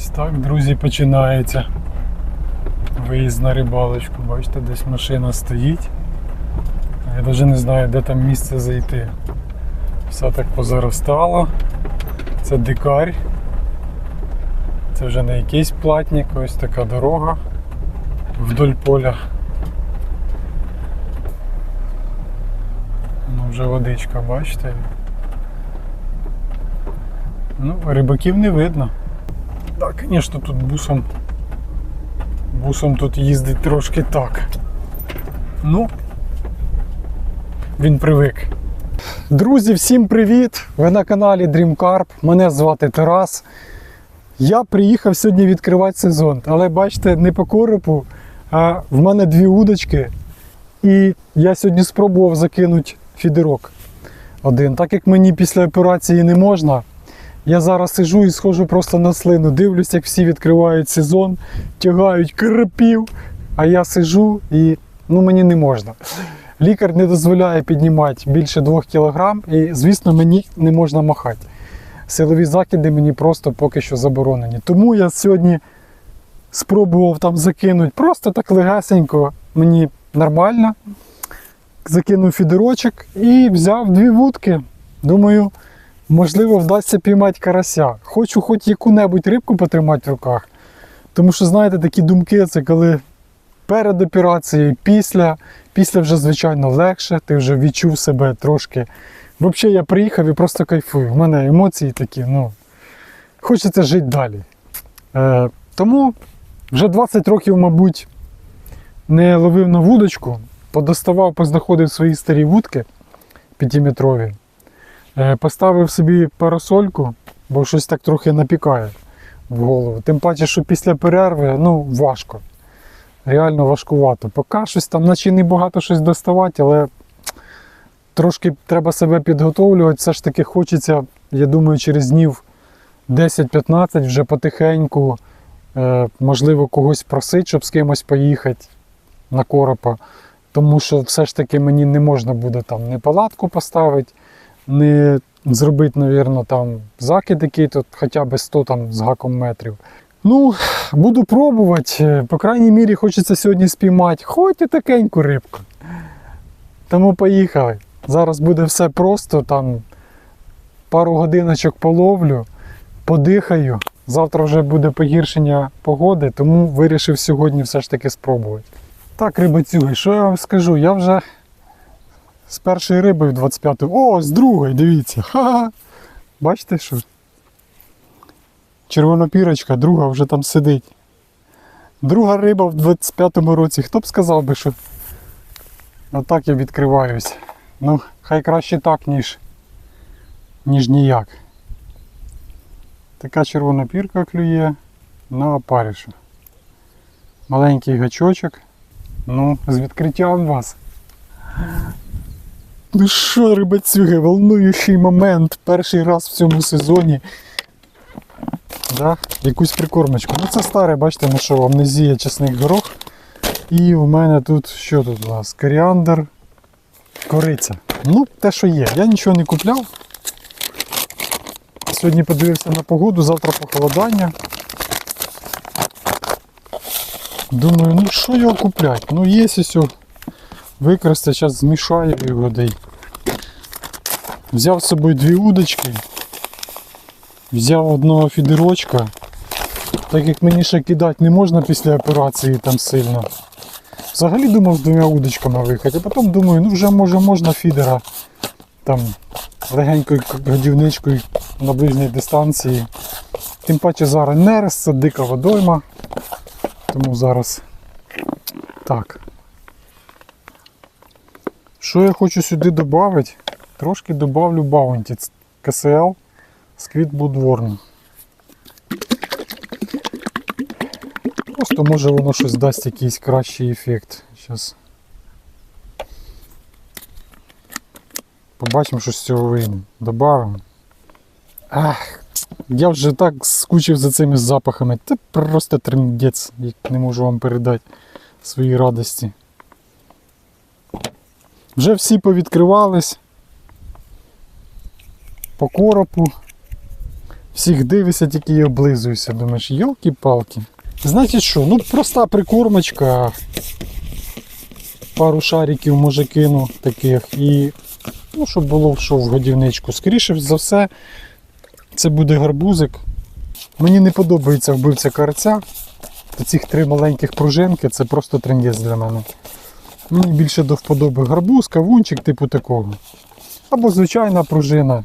Ось так, друзі, починається виїзд на рибалочку. Бачите, десь машина стоїть. Я навіть не знаю, де там місце зайти. Все так позаростало. Це дикарь. Це вже не якийсь платник, ось така дорога вдоль поля. Ну, вже водичка, бачите. Ну, рибаків не видно. Так, звісно, тут бусом. Бусом тут їздить трошки так. Ну, він привик. Друзі, всім привіт! Ви на каналі Dream Carp. Мене звати Тарас. Я приїхав сьогодні відкривати сезон, але бачите, не по коропу, а в мене дві удочки. І я сьогодні спробував закинути фідерок один. Так як мені після операції не можна, я зараз сижу і схожу просто на слину. Дивлюсь, як всі відкривають сезон, тягають карапів, а я сижу і ну, мені не можна. Лікар не дозволяє піднімати більше 2 кг і, звісно, мені не можна махати. Силові закиди мені просто поки що заборонені. Тому я сьогодні спробував там закинути просто так легесенько, мені нормально. Закинув фідерочок і взяв дві вудки. Думаю, можливо, вдасться піймати карася. Хочу хоч яку-небудь рибку потримати в руках. Тому що, знаєте, такі думки це коли перед операцією, після, після вже, звичайно, легше, ти вже відчув себе трошки. Взагалі, я приїхав і просто кайфую. У мене емоції такі, ну, хочеться жити далі. Е, тому вже 20 років, мабуть, не ловив на вудочку, подоставав, познаходив свої старі вудки п'ятиметрові. Е, Поставив собі парасольку, бо щось так трохи напікає в голову. Тим паче, що після перерви ну, важко. Реально важкувато. Поки щось там, наче не багато щось доставати, але трошки треба себе підготовлювати. Все ж таки хочеться, я думаю, через днів 10-15 вже потихеньку, е, можливо, когось просити, щоб з кимось поїхати на коропа. Тому що все ж таки мені не можна буде там не палатку поставити, не зробити, мабуть, там закид який тут хоча б 100 там, з гаком метрів. Ну, буду пробувати. По крайній мірі, хочеться сьогодні спіймати хоч і такеньку рибку. Тому поїхали. Зараз буде все просто, там пару годиночок половлю, подихаю. Завтра вже буде погіршення погоди, тому вирішив сьогодні все ж таки спробувати. Так, рибацюги, що я вам скажу? Я вже з першої риби в 25-ту. О, з другої, дивіться. Ха-ха. Бачите що? Червонопірочка, друга вже там сидить. Друга риба в 25-му році. Хто б сказав би, що отак я відкриваюсь. Ну, хай краще так, ніж, ніж ніяк. Така червона пірка клює на опарішу. Маленький гачочок. Ну, з відкриттям вас. Ну що, рибацюги, волнуючий момент. Перший раз в цьому сезоні. Да? Якусь прикормочку. Ну це старе, бачите, ну що, амнезія чесник горох. І у мене тут що тут у нас? Коріандр, кориця. Ну, те, що є. Я нічого не купляв. Сьогодні подивився на погоду, завтра похолодання. Думаю, ну що його купляти? Ну є ось використати, зараз змішаю його дай. Взяв з собою дві удочки. Взяв одного фідерочка. Так як мені ще кидати не можна після операції там сильно. Взагалі думав з двома удочками виїхати, а потім думаю, ну вже може можна фідера там легенькою годівничкою на ближній дистанції. Тим паче зараз нерест, це дика водойма. Тому зараз так. Що я хочу сюди додати? Трошки додавлю баунті КСЛ Squid Bloodworm. Просто може воно щось дасть якийсь кращий ефект. Зараз. Побачимо, що з цього вийде. Добавимо. Ах, я вже так скучив за цими запахами. Це просто трендець, як не можу вам передати свої радості. Вже всі повідкривались по коропу. Всіх дивишся, тільки і облизуюся. Думаєш, йолки-палки. Значить що, ну проста прикормочка. Пару шариків може кину таких і ну, щоб було що в годівничку. Скоріше за все, це буде гарбузик. Мені не подобається вбивця карця. Цих три маленьких пружинки це просто трендець для мене. Мені більше до вподоби гарбуз, кавунчик, типу такого. Або звичайна пружина.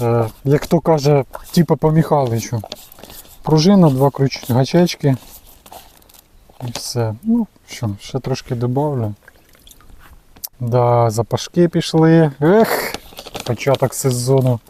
Е, як то каже, типу по Михайловичу. Пружина, два ключ гачечки. І все. Ну, що, ще трошки додавлю. Да, запашки пішли. Ех, початок сезону.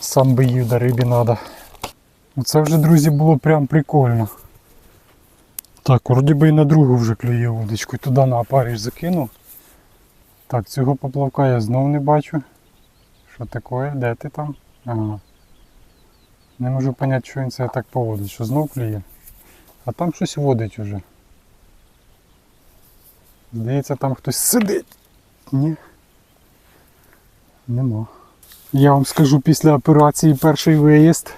Сам би їв, да рибі треба. Це вже, друзі, було прям прикольно. Так, вроді би і на другу вже клює удочку. Туди на опаріж закинув. Так, цього поплавка я знову не бачу. Що таке? Де ти там? Ага. Не можу зрозуміти, що він це так поводить, що знов клює. А там щось водить уже. Здається, там хтось сидить. Ні. Нема. Я вам скажу після операції перший виїзд.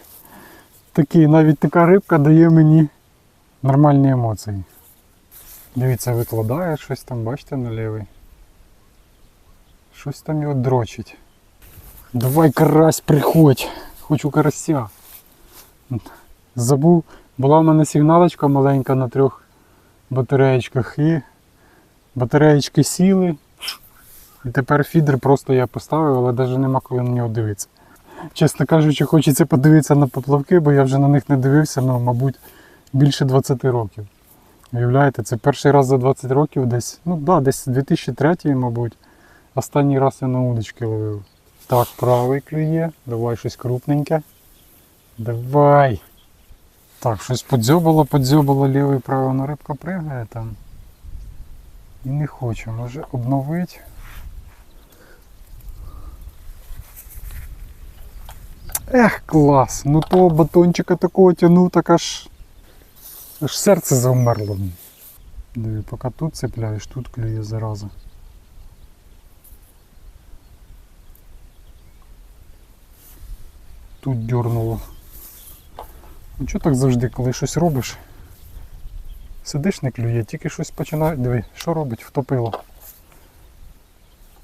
Такий, навіть така рибка дає мені нормальні емоції. Дивіться, викладає щось там, бачите, на лівий. Щось там його дрочить. Давай карась приходь. Хочу карася. Забув, була в мене сигналочка маленька на трьох батареєчках і батареєчки сіли. І тепер фідер просто я поставив, але навіть нема коли на нього дивитися. Чесно кажучи, хочеться подивитися на поплавки, бо я вже на них не дивився, ну, мабуть, більше 20 років. Уявляєте, це перший раз за 20 років десь, ну да, десь 2003, мабуть. Останній раз я на удочки ловив. Так, правий клює. Давай щось крупненьке. Давай. Так, щось подзьобало, подзьобало лівий правий, ну рибка пригає там. І не хочу, може обновити. Ех, клас! Ну того батончика такого тянув, так аж, аж серце завмерло. Диви, поки тут цепляєш, тут клює зараза. Тут дьорнуло. Ну чого так завжди, коли щось робиш? Сидиш не клює, тільки щось починає. Диви, що робить? Втопило.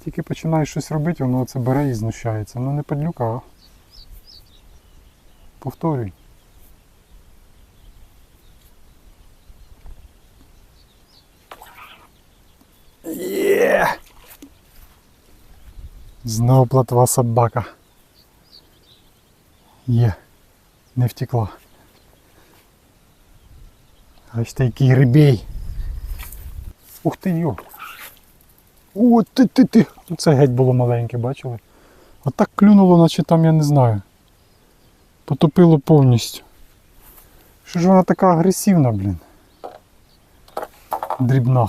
Тільки починаєш щось робити, воно це бере і знущається. Ну не падлюка, а. Повторюй. Є! Знову платва собака. Є. Не втекла. Ось такий грибей. Ух ти йо. О, ти ти ти. Це геть було маленьке, бачили? Отак клюнуло, наче там я не знаю. Потопило повністю. Що ж вона така агресивна, блін? Дрібна.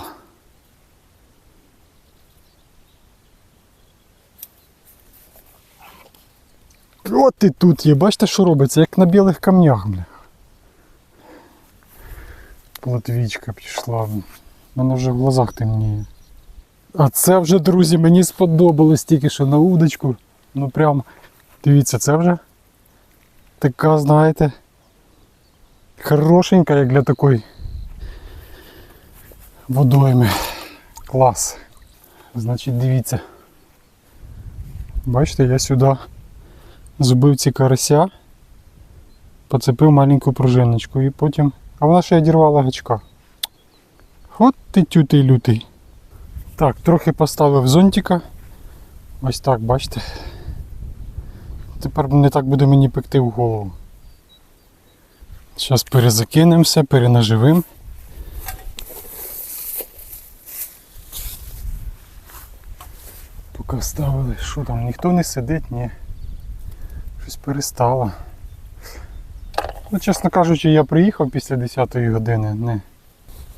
От і тут є, бачите, що робиться, як на білих камнях, бля. Платвічка пішла. Вона вже в глазах темніє. А це вже, друзі, мені сподобалось тільки що на удочку. Ну прям, дивіться, це вже така, знаєте, хорошенька, як для такої водойми. Клас. Значить, дивіться. Бачите, я сюди зубив ці карася, поцепив маленьку пружиночку і потім... А вона ще одірвала гачка. От ти тютий лютий. Так, трохи поставив зонтика. Ось так, бачите. Тепер не так буде мені пекти в голову. Зараз перезакинемо все. Поки ставили, що там, ніхто не сидить, ні. Щось перестало. Ну, чесно кажучи, я приїхав після 10 години. Не.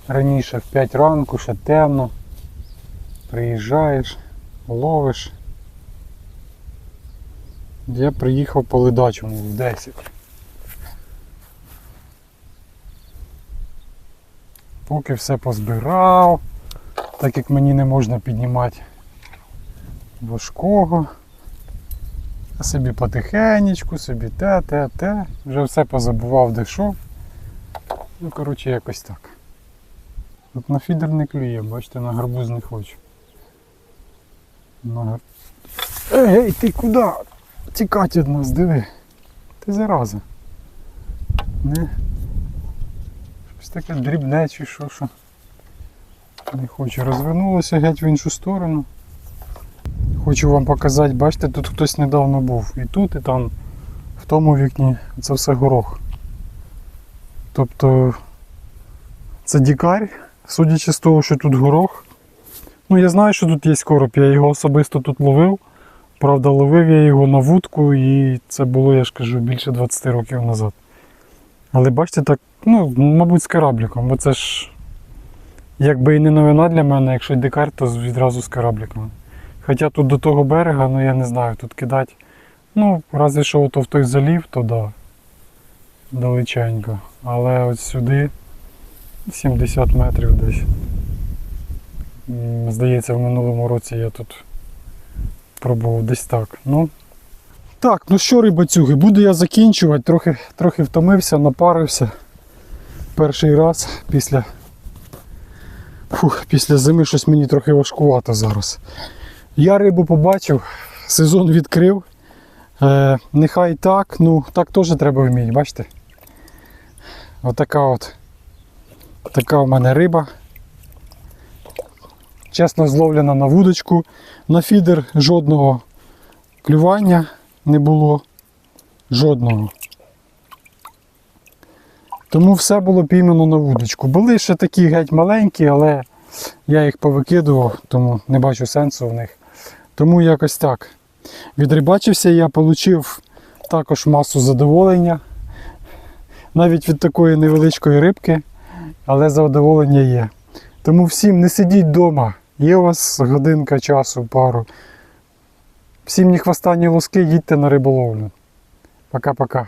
Раніше в 5 ранку, ще темно. Приїжджаєш, ловиш. Я приїхав по ледачому в 10. Поки все позбирав, так як мені не можна піднімати важкого. Собі потихенечку, собі те, те, те. Вже все позабував, де що. Ну, коротше, якось так. От на фідер не клює, бачите, на гарбуз не хочу. На ей, ти куди? Тікать від нас, диви. Ти зараза. Не. Щось таке дрібне чи що, що. Не хочу. Розвернулося геть в іншу сторону. Хочу вам показати, бачите, тут хтось недавно був. І тут, і там, в тому вікні, це все горох. Тобто це дікар, судячи з того, що тут горох. Ну, я знаю, що тут є короб, я його особисто тут ловив. Правда, ловив я його на вудку і це було, я ж кажу, більше 20 років назад. Але бачите, так, ну, мабуть, з корабліком, бо це ж якби і не новина для мене, якщо дикар, то відразу з корабліком. Хоча тут до того берега, ну я не знаю, тут кидати. Ну, разве що ото в той залів, то да. Далеченько. Але от сюди 70 метрів десь. Здається, в минулому році я тут пробував десь так. Ну. Так, ну що, рибацюги, буду я закінчувати. Трохи, трохи втомився, напарився. Перший раз після. Фух, після зими щось мені трохи важкувато зараз. Я рибу побачив, сезон відкрив. Е, нехай так, ну так теж треба вміти, бачите? Отака от. Така у мене риба. Чесно зловлена на вудочку. На фідер жодного клювання не було. Жодного. Тому все було піймано на вудочку. Були ще такі геть маленькі, але я їх повикидував, тому не бачу сенсу в них. Тому якось так. Відрибачився я, отримав також масу задоволення. Навіть від такої невеличкої рибки, але задоволення є. Тому всім не сидіть вдома. Є у вас годинка часу, пару. Всім ні хвоста, ні лоски, їдьте на риболовлю. Пока-пока.